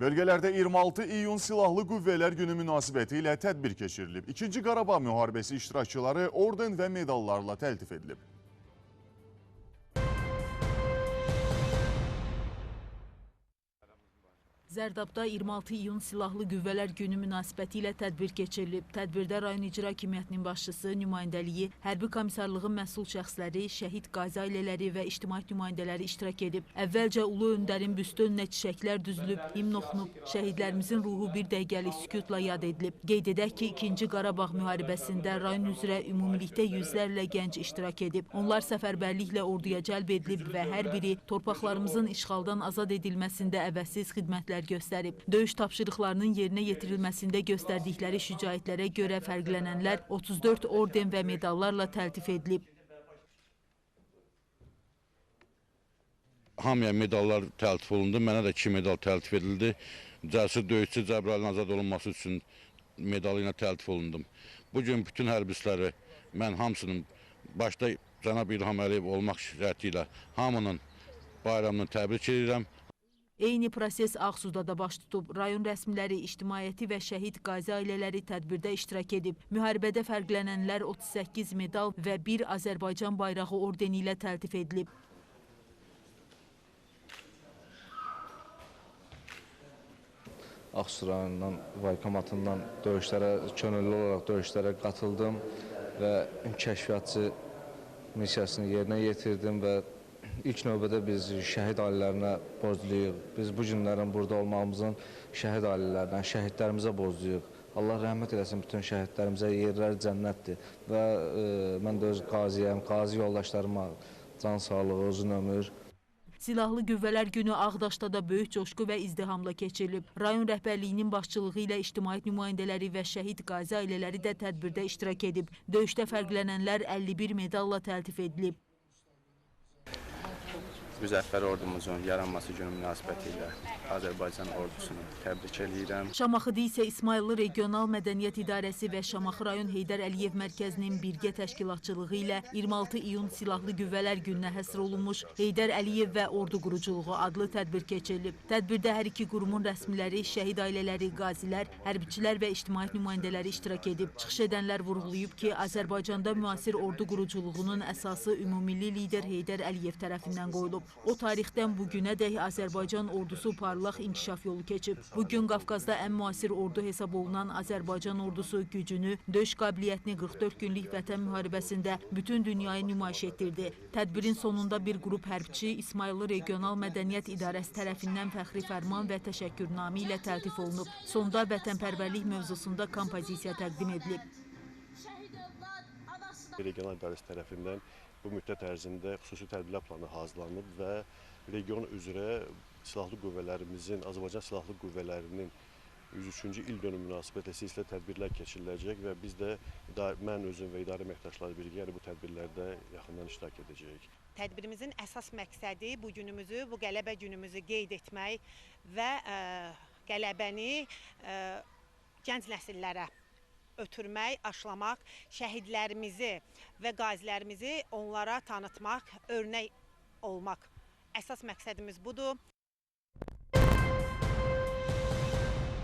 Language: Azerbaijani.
Bölgelerde 26 iyun Silahlı Qüvvələr Günü münasibəti ilə tədbir keçirilib. İkinci Qarabağ müharibəsi iştirakçıları orden və medallarla təltif edilib. Zərdabda 26 iyun Silahlı Qüvvələr Günü münasibəti ilə tədbir keçirilib. Tədbirdə rayon icra hakimiyyətinin başçısı, nümayəndəliyi, hərbi komissarlığın məsul şəxsləri, şəhid qazi ailələri və ictimaiyyət nümayəndələri iştirak edib. Əvvəlcə ulu öndərin büstü önünə çiçəklər düzülüb, himn oxunub, şəhidlərimizin ruhu bir dəqiqəlik sükutla yad edilib. Qeyd edək ki, 2-ci Qarabağ müharibəsində rayon üzrə ümumilikdə yüzlərlə gənc iştirak edib. Onlar səfərbərliklə orduya cəlb edilib və hər biri torpaqlarımızın işğaldan azad edilməsində əvəzsiz xidmətlər göstərib. Döyüş tapşırıqlarının yerinə yetirilməsində göstərdikləri şücaətlərə görə fərqlənənlər 34 orden və medallarla təltif edilib. Hamıya medallar təltif olundu. Mənə də 2 medal təltif edildi. Cəsur döyüşçü Cəbrayilin azad olunması üçün medalı ilə təltif olundum. Bu gün bütün hərbiçiləri mən hamısının başda cənab İlham Əliyev olmaq şərti ilə hamının bayramını təbrik edirəm. Eyni proses Ağsuda da baş tutub. Rayon rəsmiləri, ictimaiyyəti və şəhid qazi ailələri tədbirdə iştirak edib. Müharibədə fərqlənənlər 38 medal və bir Azərbaycan bayrağı ordeni ilə təltif edilib. Ağsu rayonundan, Vaykomatından döyüşlərə, könüllü olaraq döyüşlərə qatıldım və kəşfiyyatçı missiyasını yerinə yetirdim və ilk növbədə biz şəhid ailələrinə borcluyuq. Biz bu günlərin burada olmağımızın şəhid ailələrinə, şəhidlərimizə borcluyuq. Allah rəhmət eləsin bütün şəhidlərimizə, yerləri cənnətdir və e, mən də öz qaziyəm, qazi yoldaşlarıma can sağlığı, uzun ömür, Silahlı Qüvvələr Günü Ağdaşda da böyük coşqu və izdihamla keçirilib. Rayon rəhbərliyinin başçılığı ilə ictimaiyyət nümayəndələri və şəhid qazi ailələri də tədbirdə iştirak edib. Döyüşdə fərqlənənlər 51 medalla təltif edilib. Müzəffər ordumuzun yaranması günü münasibəti ilə Azərbaycan ordusunu təbrik eləyirəm. Şamaxıda isə İsmayıllı Regional Mədəniyyət İdarəsi və Şamaxı rayon Heydər Əliyev mərkəzinin birgə təşkilatçılığı ilə 26 iyun Silahlı Qüvvələr gününə həsr olunmuş Heydər Əliyev və Ordu Quruculuğu adlı tədbir keçirilib. Tədbirdə hər iki qurumun rəsmiləri, şəhid ailələri, qazilər, hərbiçilər və ictimaiyyət nümayəndələri iştirak edib. Çıxış edənlər vurğulayıb ki, Azərbaycanda müasir ordu quruculuğunun əsası ümumilli lider Heydər Əliyev tərəfindən qoyulub. O tarixdən bu günədək Azərbaycan ordusu parlaq inkişaf yolu keçib. Bu gün Qafqazda ən müasir ordu hesab olunan Azərbaycan ordusu gücünü, döyüş qabiliyyətini 44 günlük vətən müharibəsində bütün dünyaya nümayiş etdirdi. Tədbirin sonunda bir qrup hərbçi İsmayıllı Regional Mədəniyyət İdarəsi tərəfindən fəxri fərman və təşəkkürnamə ilə təltif olunub. Sonda vətənpərvərlik mövzusunda kompozisiya təqdim edilib. Regional idarəsi tərəfindən bu müddət ərzində xüsusi tədbirlər planı hazırlanıb və region üzrə silahlı qüvvələrimizin, Azərbaycan silahlı qüvvələrinin 103-cü il dönümü münasibətilə silsilə tədbirlər keçiriləcək və biz də mən özüm və idarə əməkdaşları birgə yəni bu tədbirlərdə yaxından iştirak edəcəyik. Tədbirimizin əsas məqsədi bu günümüzü, bu qələbə günümüzü qeyd etmək və ə, qələbəni ə, gənc nəsillərə ötürmək, aşlamaq, şəhidlərimizi və qazilərimizi onlara tanıtmaq, örnək olmaq. Əsas məqsədimiz budur.